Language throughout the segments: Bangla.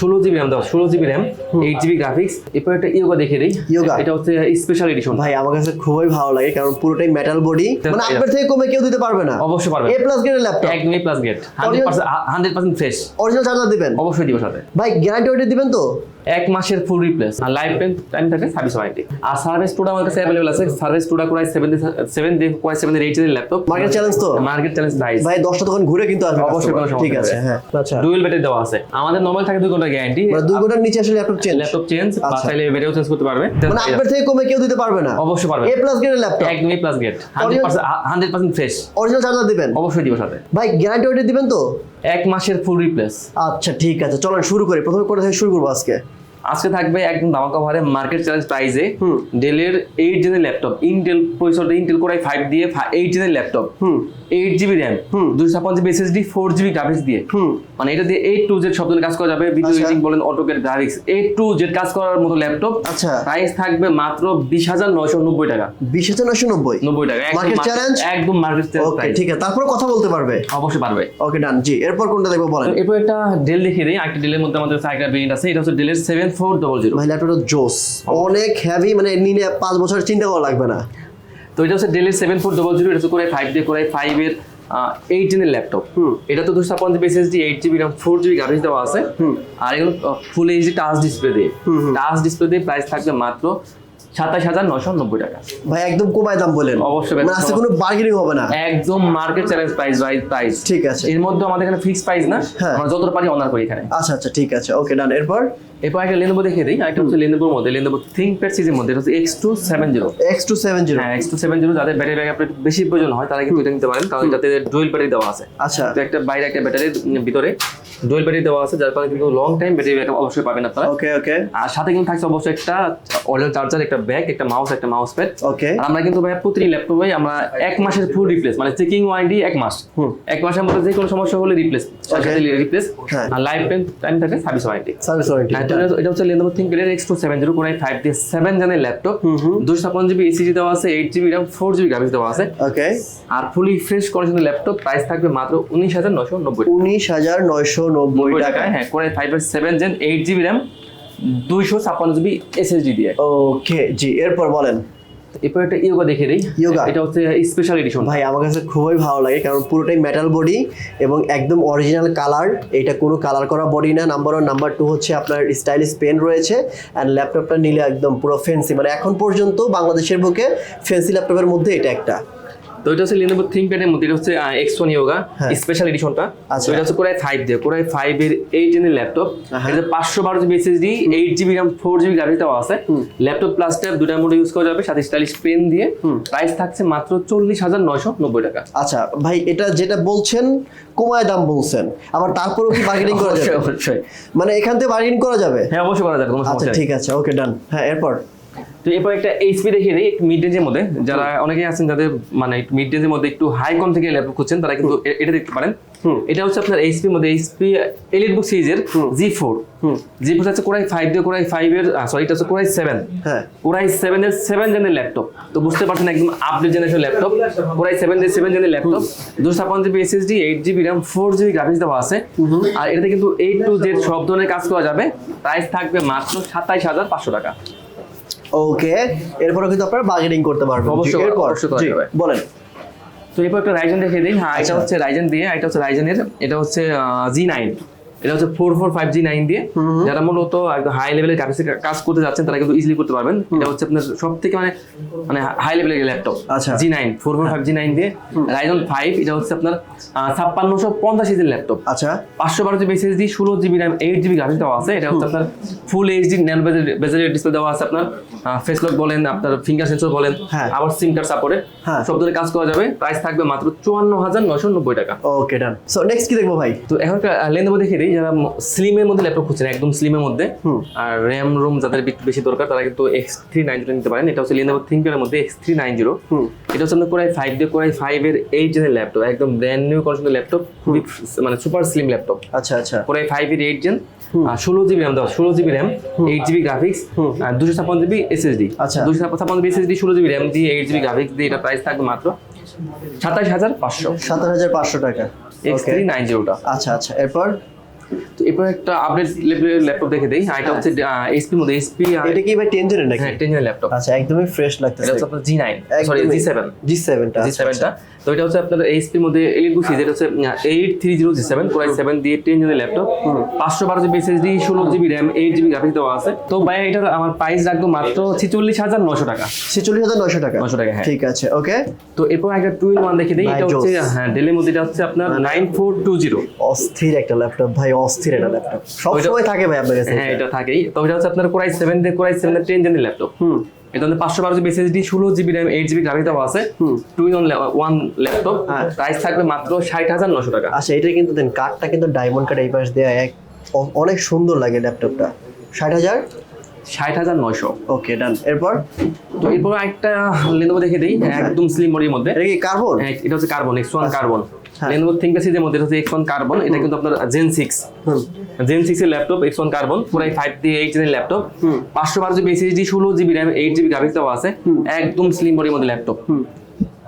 ষোলো জিবি র্যাম দাও ষোলো GB RAM eight GB graphics এরপর একটা ইয়োগা দেখে দিই। ইয়োগা এটা হচ্ছে স্পেশাল এডিশন ভাই আমার কাছে খুবই ভালো লাগে কারণ পুরোটাই মেটাল বডি মানে আপনার থেকে কমে কেউ দিতে পারবে না। অবশ্যই পারবে। A plus grade laptop plus grade hundred percent hundred percent fresh original charger দিবেন? অবশ্যই দিব সাথে। ভাই গ্যারান্টি ওয়ারেন্টি দিবেন তো? এক মাসের ফুল রিপ্লেস আর লাইফ টাইম টাইম থাকে সার্ভিস ওয়ারেন্টি আর সার্ভিস প্রোডাক্ট আমার কাছে অ্যাভেলেবল আছে। সার্ভিস প্রোডাক্ট করাই সেভেন সেভেন ডে করাই সেভেন এইট এর ল্যাপটপ মার্কেট চ্যালেঞ্জ তো? মার্কেট চ্যালেঞ্জ প্রাইস ভাই দশটা দোকান ঘুরে কিন্তু আসবে অবশ্যই কোনো সমস্যা ঠিক আছে হ্যাঁ। আচ্ছা। ডুয়েল ব্যাটারি দেওয়া আছে। আমাদের নর্মাল থাকে দুই ঘণ্টা গ্যারান্টি মানে দুই ঘণ্টার নিচে আসলে ল্যাপটপ চেঞ্জ ল্যাপটপ চেঞ্জ বা আচ্ছা। চাইলে ব্যাটারিও চেঞ্জ করতে পারবে। মানে আপনার থেকে কমে কেউ দিতে পারবে না। অবশ্যই পারবে। এ প্লাস গ্রেডের ল্যাপটপ একদমই plus grade hundred percent hundred percent fresh original charger দিবেন? অবশ্যই দিব সাথে। ভাই গ্যারান্টি ওয়ারেন্টি দিবেন তো? এক মাসের ফুল রিপ্লেস আচ্ছা ঠিক আছে। চলেন, শুরু করি। প্রথমে কোথা থেকে শুরু করব আজকে? আজকে থাকবে একদম ধামাকা ভারে মার্কেট চ্যালেঞ্জ প্রাইসে হুম। ডেলের eight জেনের laptop Intel processor Intel core i five দিয়ে এইট জেনের ল্যাপটপ এইট জিবি র্যাম হুম। দুশো ছাপ্পান্ন GB SSD four GB graphics দিয়ে। মানে এটা দিয়ে এইট টু জেড সব কাজ করা যাবে। ভিডিও আচ্ছা। এডিটিং বলেন AutoCAD graphics A to Z কাজ করার মতো ল্যাপটপ আচ্ছা। প্রাইস থাকবে মাত্র বিশ হাজার নয়শো নব্বই টাকা। বিশ হাজার নশো নব্বই? নব্বই টাকা। একদম Market market- একদম মার্কেট চ্যালেঞ্জ ঠিক আছে। তারপরে কথা বলতে পারবে? অবশ্যই পারবে। ওকে ডান জি এরপর কোনটা দেখব বলেন। এরপর একটা ডেল দেখিয়ে দিই। একটা ডেলের মধ্যে আমাদের সাইকেল ভেরিয়েন্ট আছে। এটা হচ্ছে ডেলের সেভেন ফোর ডবল জিরো ভাই ল্যাপটপটা জোস। অনেক হেভি মানে নিলে পাঁচ বছর চিন্তা করা লাগবে না। তো এটা হচ্ছে ডেলের সেভেন ফোর ডবল জিরো এটা হচ্ছে করে ফাইভ দিয়ে করে ফাইভ এর এইট জেনের ল্যাপটপ। এটা তো দুশো ছাপ্পান্ন GB SSD eight GB RAM four GB graphics দেওয়া আছে। আর এগুলো ফুল এইচডি টাচ ডিসপ্লে দিয়ে। টাচ ডিসপ্লে দিয়ে প্রাইস থাকবে মাত্র সাতাশ হাজার নশো নব্বই টাকা। ভাই একদম কমায় দাম বলেন। অবশ্যই ভাই, মানে আজকে কোনো বার্গেনিং হবে না। একদম market challenge price right price ঠিক আছে। এর মধ্যে আমাদের এখানে ফিক্স প্রাইস না। হ্যাঁ। আমরা যতটা পারি অনার করি এখানে। আচ্ছা আচ্ছা ঠিক আছে। ওকে ডান এরপর? এরপর একটা লেনোভো দেখিয়ে দিই। একটা হচ্ছে লেনোভোর মধ্যে লেনোভো থিঙ্কপ্যাড সিরিজের মধ্যে। হচ্ছে X two seven zero X two seven zero হ্যাঁ এক্স টু সেভেন জিরো যাদের ব্যাটারি ব্যাকআপ বেশি প্রয়োজন হয় তারা কিন্তু এটা নিতে পারেন। কারণ এটাতে ডুয়েল ব্যাটারি দেওয়া আছে। আচ্ছা। তো একটা বাইরে একটা ব্যাটারির ভিতরে ডুয়েল ব্যাটারি দেওয়া আছে যার কারণে কিন্তু লং টাইম ব্যাটারি ব্যাকআপ অবশ্যই পাবেন আপনারা। ওকে ওকে আর সাথে কিন্তু থাকছে অবশ্যই একটা অরিজিনাল চার্জার একটা ব্যাগ একটা মাউস একটা মাউস প্যাড ওকে আমরা কিন্তু ভাই প্রতিটি ল্যাপটপে আমরা এক মাসের ফুল রিপ্লেস মানে চেকিং ওয়ারেন্টি এক মাস। এক মাসের মধ্যে যে কোনো সমস্যা হলে রিপ্লেস রিপ্লেস হ্যাঁ। আর লাইফ টাইম টাইম থাকে সার্ভিস ওয়ারেন্টি সার্ভিস ওয়ারেন্টি এটা- হচ্ছে দিয়ে সেভেন জনের ল্যাপটপ হুম হুম। দুশো ছাপ্পান্ন জিবি এসিজি দেওয়া আছে eight GB RAM four GB graphics দেওয়া আছে। ওকে আর ফুলি ফ্রেশ কন্ডিশনের ল্যাপটপ প্রাইস থাকবে মাত্র টাকায় হ্যাঁ gen eight GB GB SSD দিয়ে ওকে জি এরপর বলেন। এরপর একটা ইয়োগা দেখে দিই। ইয়োগা এটা হচ্ছে স্পেশাল এডিশন ভাই আমার কাছে খুবই ভালো লাগে কারণ পুরোটাই মেটাল বডি এবং একদম অরিজিনাল কালার এটা কোনো কালার করা বডি না। নাম্বার ওয়ান নাম্বার টু হচ্ছে আপনার স্টাইলিশ পেন রয়েছে অ্যান্ড ল্যাপটপটা নিলে একদম পুরো ফেন্সি মানে এখন পর্যন্ত বাংলাদেশের বুকে ফেন্সি ল্যাপটপের মধ্যে এটা একটা। তো এটা হচ্ছে লিনোভো থিঙ্কপ্যাডের মধ্যে এটা হচ্ছে এক্স ওয়ান ইয়োগা। স্পেশাল এডিশনটা আচ্ছা। এটা হচ্ছে কোরাই ফাইভ দিয়ে কোরাই ফাইভ এর এইট জেনের ল্যাপটপ। এটা পাঁচশো বারো GB SSD eight GB RAM four GB দেওয়া আছে। ল্যাপটপ প্লাস ট্যাব দুটার মধ্যে ইউজ করা যাবে সাথে স্টাইলিশ পেন দিয়ে। প্রাইস থাকছে মাত্র চল্লিশ হাজার নয়শো নব্বই টাকা। আচ্ছা ভাই এটা যেটা বলছেন কমায় দাম বলছেন। আবার তারপরেও কি বার্গেনিং করা যাবে? অবশ্যই মানে এখান থেকে বার্গেনিং করা যাবে? হ্যাঁ অবশ্যই করা যাবে কোনো আচ্ছা সমস্যা নেই। ঠিক আছে ওকে ডান হ্যাঁ এরপর? তো এরপর একটা এইচপি দেখিয়ে দিই মিড রেঞ্জের মধ্যে। যারা অনেকেই আছেন যাদের মানে মিড রেঞ্জের মধ্যে একটু হাই কম থেকে ল্যাপটপ খুঁজছেন তারা কিন্তু এটা দেখতে পারেন। এটা হচ্ছে আপনার এইচপির মধ্যে এইচপি এলিট বুক সিরিজের জি ফোর জি ফোর হচ্ছে কোরাই ফাইভ দিয়ে কোরাই ফাইভ এর সরি এটা হচ্ছে core i seven core i seven এর সেভেন জেনের ল্যাপটপ তো বুঝতে পারছেন একদম update generation laptop core i seven এর সেভেন জেনের ল্যাপটপ দুশো ছাপ্পান্ন GB SSD eight GB RAM four GB graphics দেওয়া আছে। আর এটাতে কিন্তু এইট টু জেড সব ধরনের কাজ করা যাবে। প্রাইস থাকবে মাত্র সাতাইশ হাজার পাঁচশো টাকা। ওকে এরপরে কিন্তু আপনারা বার্গেনিং করতে পারবেন। অবশ্যই, এরপর? বলেন। তো এরপর একটা রাইজেন দেখে দিই। হ্যাঁ এটা আচ্ছা। হচ্ছে রাইজেন দিয়ে এটা হচ্ছে রাইজেনের এটা হচ্ছে জি নাইন এটা হচ্ছে four four five G nine দিয়ে। যারা মূলত একদম হাই লেভেলের কাজ করতে যাচ্ছেন তারা কিন্তু ইজিলি করতে পারবেন। এটা হচ্ছে আপনার সব থেকে মানে মানে হাই লেভেলের ল্যাপটপ আচ্ছা। G nine four four five G nine দিয়ে। রাইজন ফাইভ এটা হচ্ছে আপনার ছাপ্পান্নশো পঞ্চাশ ইঞ্চের ল্যাপটপ আচ্ছা। পাঁচশো বারো জিবি এসএসডি ষোলো GB RAM eight GB graphics দেওয়া আছে। এটা হচ্ছে আপনার ফুল এইচডি ন্যান বেজারের ডিসপ্লে দেওয়া আছে আপনার। ফেস লক বলেন আপনার ফিঙ্গার সেন্সর বলেন হ্যাঁ। আবার সিম কার্ড সাপোর্টেড হ্যাঁ। সব ধরনের কাজ করা যাবে। প্রাইস থাকবে মাত্র চুয়ান্ন হাজার নশো নব্বই টাকা। ওকে ডান সো নেক্সট কি দেখব ভাই? তো এখন লেনদেবো দেখে দিই। যারা স্লিমের মধ্যে ল্যাপটপ খুঁজছেন একদম স্লিমের মধ্যে আর র্যাম রুম যাদের বেশি দরকার তারা কিন্তু এক্স থ্রি নাইন জিরো নিতে পারেন। এটা হচ্ছে লেনদেবো থিঙ্কের মধ্যে এক্স থ্রি নাইন জিরো এটা হচ্ছে আপনার কোরাই ফাইভ দিয়ে কোরাই ফাইভ এর এইট জেনের ল্যাপটপ একদম ব্র্যান্ড নিউ কন্ডিশনের ল্যাপটপ খুবই মানে সুপার স্লিম ল্যাপটপ আচ্ছা আচ্ছা। কোরাই ফাইভ এর এইট জেন ষোলো জিবি র্যাম দেওয়া ষোলো GB RAM eight GB graphics আর দুশো ছাপ্পান্ন জিবি এসএসডি আচ্ছা। দুশো ছাপ্পান্ন জিবি এসএসডি ষোলো জিবি র্যাম দিয়ে এইট জিবি গ্রাফিক্স দিয়ে এটা প্রাইস থাকবে মাত্র সাতাশ হাজার পাঁচশো। সাতাশ হাজার পাঁচশো টাকা। এক্স থ্রি নাইন জিরোটা আচ্ছা আচ্ছা। এরপর? তো এরপর একটা আপডেট ল্যাপটপ দেখে দেই। আর এটা হচ্ছে এইচপি মধ্যে এইচপি এটা কি ভাই জেনের নাকি? হ্যাঁ ল্যাপটপ আচ্ছা একদমই ফ্রেশ এটা হচ্ছে আপনার সরি জি সেভেনটা জি সেভেনটা তো এটা হচ্ছে আপনার এইচপির মধ্যে এলিট সিরিজ হচ্ছে eight three zero G seven core i seven দিয়ে টেন জিবি ল্যাপটপ পাঁচশো বারো জিবি এসএসডি ষোলো GB RAM eight GB graphics দেওয়া আছে। তো ভাই এটার আমার প্রাইস রাখব মাত্র ছিচল্লিশ হাজার নশো টাকা। ছেচল্লিশ হাজার নশো টাকা? 900 টাকা, হ্যাঁ। ঠিক আছে ওকে তো এরপর একটা টু ইন ওয়ান দেখে দিই। এটা হচ্ছে হ্যাঁ ডেলের মধ্যে এটা হচ্ছে আপনার নাইন ফোর টু জিরো অস্থির একটা ল্যাপটপ ভাই অস্থির একটা ল্যাপটপ। সব ওইটা- সময় থাকে ভাই আপনার কাছে হ্যাঁ এটা। থাকেই। তো এটা হচ্ছে আপনার core i seven core i seven ten জেনের laptop. হুম। এটা হচ্ছে পাঁচশো বারো জিবি এসএসডি ষোলো GB RAM eight GB graphics দেওয়া আছে। Two in one laptop. হ্যাঁ। প্রাইস থাকবে মাত্র ষাট হাজার নশো টাকা। আচ্ছা এটা কিন্তু দেন কার্ডটা কিন্তু ডায়মন্ড কার্ড এই পাশ দেওয়া এক অনেক সুন্দর লাগে ল্যাপটপটা। ষাট হাজার? ষাট হাজার নয়শো। ওকে ডান এরপর? তো এরপর একটা লেনোভো দেখে দিই। একদম স্লিম বডির মধ্যে। এটা কি কার্বন হ্যাঁ, এটা হচ্ছে কার্বন এক্স ওয়ান কার্বন হ্যাঁ। লেনোভো থিংকপ্যাড সিরিজের মধ্যে হচ্ছে এক্স ওয়ান কার্বন এটা কিন্তু আপনার জেন সিক্স জেন সিক্স এর laptop X one carbon core i five দিয়ে এইট জেনের ল্যাপটপ। পাঁচশো বারো জিবি এসএসডি ষোলো GB RAM eight GB graphics আছে। একদম স্লিম বডির মধ্যে ল্যাপটপ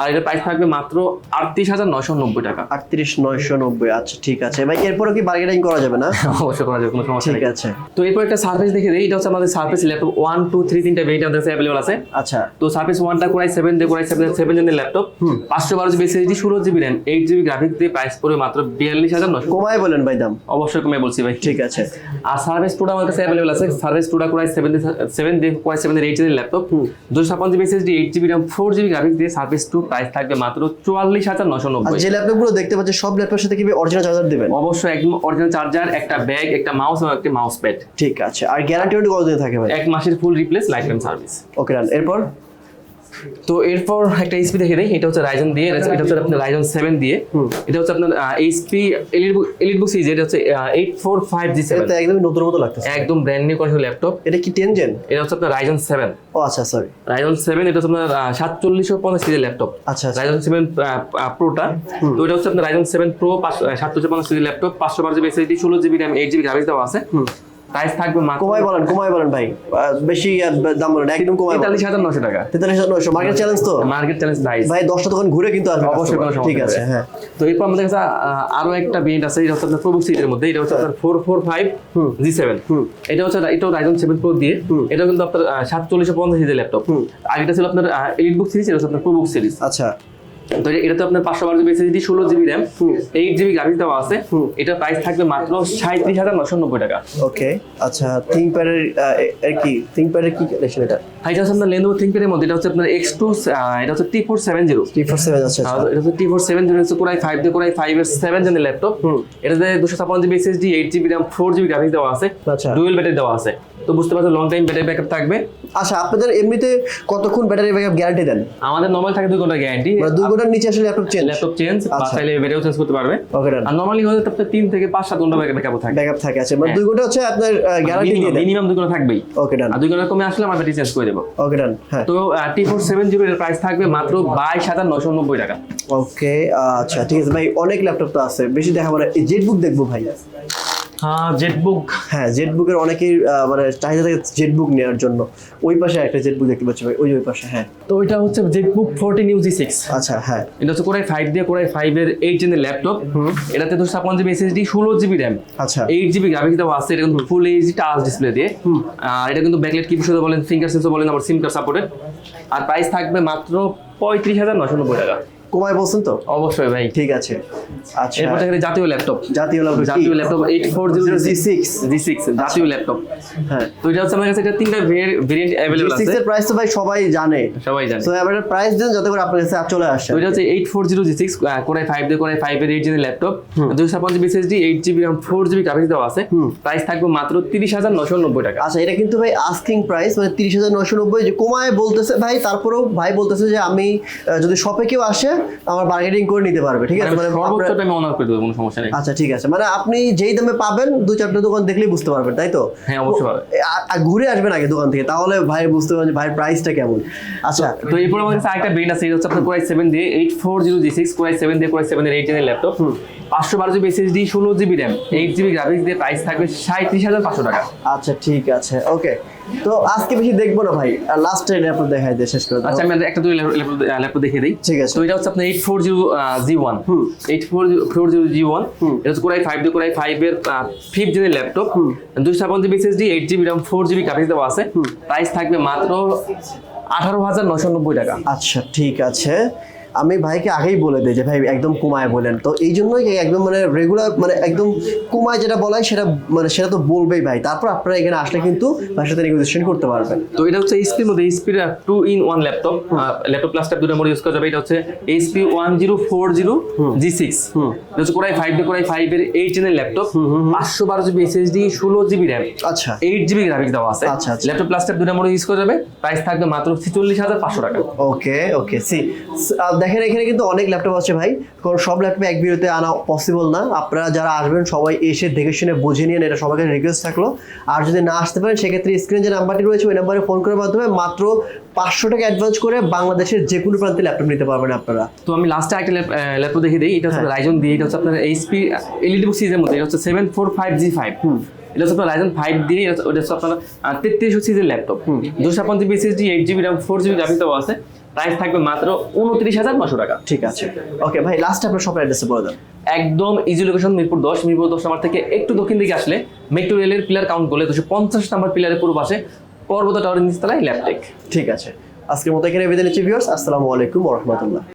আর এটার প্রাইস থাকবে মাত্র আটত্রিশ হাজার নশো নব্বই টাকা। আটত্রিশ নয়শো নব্বই আচ্ছা ঠিক আছে। ভাই এরপরে কি বার্গেনিং করা যাবে না? অবশ্যই করা যাবে কোনো সমস্যা ঠিক আছে। তো এরপর একটা সার্ভিস দেখে দিই এটা হচ্ছে আমাদের service laptop one two three তিনটা ভেরিয়েন্ট আমাদের কাছে অ্যাভেলেবল আছে। আচ্ছা। তো সার্ভিস ওয়ানটা কোরাই সেভেন দিয়ে কোরাই সেভেন সেভেন জেনের ল্যাপটপ। পাঁচশো বারো জিবি এসএসডি ষোলো GB RAM eight GB graphics দিয়ে প্রাইস পড়বে মাত্র বিয়াল্লিশ হাজার নশো কমায় বলেন ভাই দাম। অবশ্যই কমে বলছি ভাই। ঠিক আছে। আর সার্ভিস টুটা আমার কাছে অ্যাভেলেবল আছে। সার্ভিস টুটা কোরাই সেভেন সেভেন দিয়ে কোরাই সেভেন এইট জেনের ল্যাপটপ। দুশো ছাপ্পান্ন GB SSD eight GB RAM four GB graphics দিয়ে সার্ভিস টু প্রাইস থাকবে মাত্র চুয়াল্লিশ হাজার নশো নব্বই। যে ল্যাপটপগুলো দেখতে পাচ্ছি সব ল্যাপটপের সাথে কি অরিজিনাল চার্জার দেবেন? অবশ্যই একদম অরিজিনাল চার্জার একটা ব্যাগ একটা মাউস এবং একটা মাউস প্যাড ঠিক আছে। আর গ্যারান্টি কত কতদিন থাকে ভাই? এক মাসের full replace life time service okay এরপর? তো এরপর একটা এইচপি দেখে দেই এটা হচ্ছে রাইজন দিয়ে এটা হচ্ছে আপনার রাইজন সেভেন দিয়ে। এটা হচ্ছে আপনার এইচপি এলিট বুক এলিট বুক সিরিজ এটা হচ্ছে এইট ফোর ফাইভ জি এটা সেভেন তো একদমই নতুন মতো লাগতেছে। একদম ব্র্যান্ড নিউ কন্ডিশন ল্যাপটপ এটা কি টেন জেন এটা হচ্ছে আপনার রাইজন সেভেন ও আচ্ছা সরি রাইজন সেভেন এটা হচ্ছে আপনার সাতচল্লিশশো পঞ্চাশ সিরিজের ল্যাপটপ আচ্ছা রাইজন সেভেন প্রোটা তো এটা হচ্ছে আপনার রাইজন সেভেন প্রো সাতশো পঞ্চাশ সিরিজের ল্যাপটপ পাঁচশো বারো জিবি এসএসডি ষোলো GB RAM eight GB graphics দেওয়া আছে। প্রাইস থাকবে মাত্র কমায় বলেন কমায় বলেন ভাই। বেশি দাম বলেন একদম হাজার নশো টাকা। তেতাল্লিশ হাজার নয়শো মার্কেট চ্যালেঞ্জ তো? মার্কেট চ্যালেঞ্জ প্রাইস ভাই দশটা দোকান ঘুরে কিন্তু আসবে অবশ্যই কোনো সমস্যা ঠিক আছে হ্যাঁ। তো এরপর আমাদের কাছে আরও একটা বেন্ড আছে এটা হচ্ছে আপনার প্রবুক সিটের মধ্যে এটা হচ্ছে আপনার ফোর ফোর ফাইভ হুম। জি সেভেন হুম। এটা হচ্ছে রাইজন সেভেন প্রো দিয়ে হুম। এটাও কিন্তু আপনার সাতচল্লিশশো পঞ্চাশ সিরিজের ল্যাপটপ এটা ছিল আপনার এলিট বুক সিরিজ এটা হচ্ছে আপনার প্রবুক সিরিজ আচ্ছা। তো এটা- তো আপনার পাঁচশো বারো জিবি এসএসডি ষোলো GB RAM eight GB graphics দেওয়া আছে। এটা প্রাইস থাকবে মাত্র সাঁত্রিশ হাজার নশো নব্বই টাকা। ওকে আচ্ছা থিংকপ্যাডের এর কি থিংকপ্যাডের কি কালেকশন এটা? আর এটা হচ্ছে আপনার লেনোভো থিঙ্কপ্যাডের মধ্যে এটা হচ্ছে আপনার এক্স টু এটা হচ্ছে T four seven zero three four seven আচ্ছা আচ্ছা। এটা হচ্ছে টি ফোর সেভেন জিরো হচ্ছে কোরাই ফাইভ দিয়ে কোরাই ফাইভ এর সেভেন জেনের ল্যাপটপ হুম। এটাতে দুশো ছাপ্পান্ন GB SSD eight GB RAM four GB graphics দেওয়া আছে। আচ্ছা। ডুয়েল ব্যাটারি দেওয়া আছে। তো বুঝতে পারছেন লং টাইম ব্যাটারি ব্যাকআপ থাকবে। আচ্ছা আপনাদের এমনিতে কতক্ষণ ব্যাটারি ব্যাকআপ গ্যারান্টি দেন? আমাদের নর্মাল থাকে দুই ঘণ্টা গ্যারান্টি মানে দুই ঘণ্টার নিচে আসলে ল্যাপটপ চেঞ্জ ল্যাপটপ চেঞ্জ বা আচ্ছা। চাইলে ব্যাটারিও চেঞ্জ করতে পারবে। ওকে ডান আর নর্মালি হলে আপনার তিন থেকে পাঁচ সাত ঘণ্টা ব্যাকআপ থাকে। ব্যাকআপ থাকে আছে মানে হ্যাঁ। দুই ঘণ্টা হচ্ছে আপনার গ্যারান্টি দিয়ে দেন। মিনিমাম দুই ঘণ্টা থাকবেই। ওকে ডান আর দুই ঘণ্টা কমে আসলে আমরা ব্যাটারি চেঞ্জ করে দেবো। ওকে ডান হ্যাঁ। তো টি ফোর সেভেন জিরো এর প্রাইস থাকবে মাত্র বাইশ হাজার নশো নব্বই টাকা। ওকে আচ্ছা ঠিক আছে ভাই অনেক ল্যাপটপ তো আছে। বেশি দেখা না। এই জেট বুক দেখব ভাই। হ্যাঁ জেটবুক হ্যাঁ জেট বুকের অনেকেই মানে চাহিদা থাকে জেট বুক নেওয়ার জন্য। ওই পাশে একটা জেট বুক দেখতে পাচ্ছি ভাই ওই ওই পাশে হ্যাঁ। তো এটা হচ্ছে জেটবুক ফোরটিন ইউজি সিক্স আচ্ছা হ্যাঁ। এটা হচ্ছে কোরাই ফাইভ দিয়ে কোরাই ফাইভ এর এইট জেনের ল্যাপটপ এটাতে দুশো ছাপ্পান্ন জিবি এসএসডি ষোলো জিবি র্যাম আচ্ছা। এইট জিবি গ্রাফিক্স দেওয়া আছে এটা কিন্তু ফুল এইচডি টাচ ডিসপ্লে দিয়ে। আর এটা কিন্তু ব্যাকলাইট কি বিষয় বলেন ফিঙ্গার সেন্সর বলেন আবার সিম কার্ড সাপোর্টেড আর প্রাইস থাকবে মাত্র পঁয়ত্রিশ হাজার নশো নব্বই টাকা। কমায় বলছেন তো? অবশ্যই ভাই। ঠিক আছে। আচ্ছা। এরপর থেকে জাতীয় ল্যাপটপ। জাতীয় ল্যাপটপ জাতীয় laptop eight four zero G six. G six জাতীয় ল্যাপটপ। হ্যাঁ। তো এটা হচ্ছে আমার কাছে এটা তিনটা ভেরিয়েন্ট অ্যাভেলেবল আছে সিক্স এর প্রাইস তো ভাই সবাই জানে। সবাই জানে। তো এবার প্রাইস দেন যাতে করে আপনার কাছে চলে আসে। তো এটা হচ্ছে eight four zero G six core i five দিয়ে কোরাই ফাইভ এর এইট জিবি ল্যাপটপ। দুশো ছাপ্পান্ন GB SSD eight GB RAM four GB graphics দেওয়া আছে। প্রাইস থাকবে মাত্র তিরিশ হাজার নশো নব্বই টাকা। আচ্ছা এটা কিন্তু ভাই আস্কিং প্রাইস মানে তিরিশ হাজার নশো নব্বই যে কমায় বলতেছে ভাই তারপরেও ভাই বলতেছে যে আমি যদি শপে কেউ আসে আমার বার্গেনিং করে নিতে পারবে ঠিক আছে? মানে সর্বোচ্চটা আমি অনার করে দেবো কোনো সমস্যা নেই। আচ্ছা ঠিক আছে। মানে আপনি যেই দামে পাবেন দু চারটে দোকান দেখলেই বুঝতে পারবেন তাই তো? হ্যাঁ, অবশ্যই পাবে। আর ঘুরে আসবেন আগে দোকান থেকে তাহলে ভাই বুঝতে পারবেন ভাইয়ের প্রাইসটা কেমন। আচ্ছা তো এরপর আমার কাছে আরেকটা ব্রেন্ড আছে এটা হচ্ছে আপনার কোরাই সেভেন দিয়ে eight four zero G six core i seven দিয়ে কোরাই সেভেন এর এইট জেনের ল্যাপটপ পাঁচশো বারো জিবি এসএসডি ষোলো GB RAM eight GB graphics দিয়ে প্রাইস থাকবে সাঁত্রিশ হাজার পাঁচশো টাকা। আচ্ছা ঠিক আছে ওকে তো আজকে বেশি দেখব না ভাই। আর লাস্ট ল্যাপটপ দেখাই দিয়ে শেষ করে আচ্ছা আমি একটা দুই ল্যাপটপ দেখিয়ে দিই। ঠিক আছে। তো এটা হচ্ছে আপনার eight four zero G one. Eight four four zero G one এটা হচ্ছে core i five core i five এর ফিফথ জেনের ল্যাপটপ। দুশো ছাপ্পান্ন GB SSD eight GB RAM four GB graphics দেওয়া আছে। প্রাইস থাকবে মাত্র আঠারো হাজার নশো নব্বই টাকা। আচ্ছা ঠিক আছে। আমি ভাইকে আগেই বলে দিই যে ভাই একদম কুমায় বলেন। তো এই জন্যই একদম মানে রেগুলার মানে একদম কুমায় যেটা বলা হয় সেটা মানে সেটা তো বলবেই ভাই। তারপর আপনারা এখানে আসলে কিন্তু ভাইয়ের সাথে নেগোসিয়েশন করতে পারবেন। তো এটা হচ্ছে এইচপির মধ্যে এইচপির two in one laptop laptop plus tab দুটো মোড ইউজ করা যাবে। এটা হচ্ছে HP one zero four zero G six হচ্ছে কোরাই ফাইভ দিয়ে কোরাই ফাইভ এর এইট জেনের ল্যাপটপ পাঁচশো বারো জিবি এসএসডি ষোলো জিবি র্যাম আচ্ছা। এইট জিবি গ্রাফিক্স দেওয়া আছে। আচ্ছা। ল্যাপটপ প্লাস ট্যাব দুটো মোড ইউজ করা যাবে। প্রাইস থাকবে মাত্র ছিচল্লিশ হাজার পাঁচশো টাকা। ওকে ওকে সি দেখেন এখানে কিন্তু অনেক ল্যাপটপ আছে ভাই। কারণ সব ল্যাপটপ এক ভিডিওতে আনা পসিবল না। আপনারা যারা আসবেন সবাই এসে দেখে শুনে বুঝে নিয়ে এটা সবাইকে রিকোয়েস্ট থাকল। আর যদি না আসতে পারেন সেক্ষেত্রে স্ক্রিনে যে নাম্বারটি রয়েছে ওই নাম্বারে ফোন করার মাধ্যমে মাত্র পাঁচশো টাকা অ্যাডভান্স করে বাংলাদেশের যে কোনো প্রান্তে ল্যাপটপ নিতে পারবেন আপনারা। তো আমি লাস্টে একটা ল্যাপটপ দেখে দিই। এটা হচ্ছে হ্যাঁ। রাইজন দিয়ে এটা হচ্ছে আপনার এইচপি এলইডি বুক সিরিজের মধ্যে এটা হচ্ছে seven four five G five এটা হচ্ছে আপনার রাইজন ফাইভ দিয়ে এটা হচ্ছে- ওটা হচ্ছে আপনার সিরিজের ল্যাপটপ দুশো eight GB RAM four GB দেওয়া আছে। প্রাইস থাকবে মাত্র উনত্রিশ হাজার নশো টাকা। ঠিক আছে। ওকে ভাই লাস্ট আপনার শপের অ্যাড্রেসে বলে দেন। একদম ইজি লোকেশন মিরপুর দশ মিরপুর দশ নাম্বার থেকে একটু দক্ষিণ দিকে আসলে মেট্রো রেলের পিলার কাউন্ট করলে দুশো পঞ্চাশ নাম্বার পিলারের পূর্ব পাশে পর্বত টাওয়ারের নিচতলায় ল্যাপটেক ঠিক আছে। আজকের মতো এখানে বিদায় নিচ্ছি ভিউয়ার্স আসসালামু আলাইকুম রাহমাতুল্লাহ।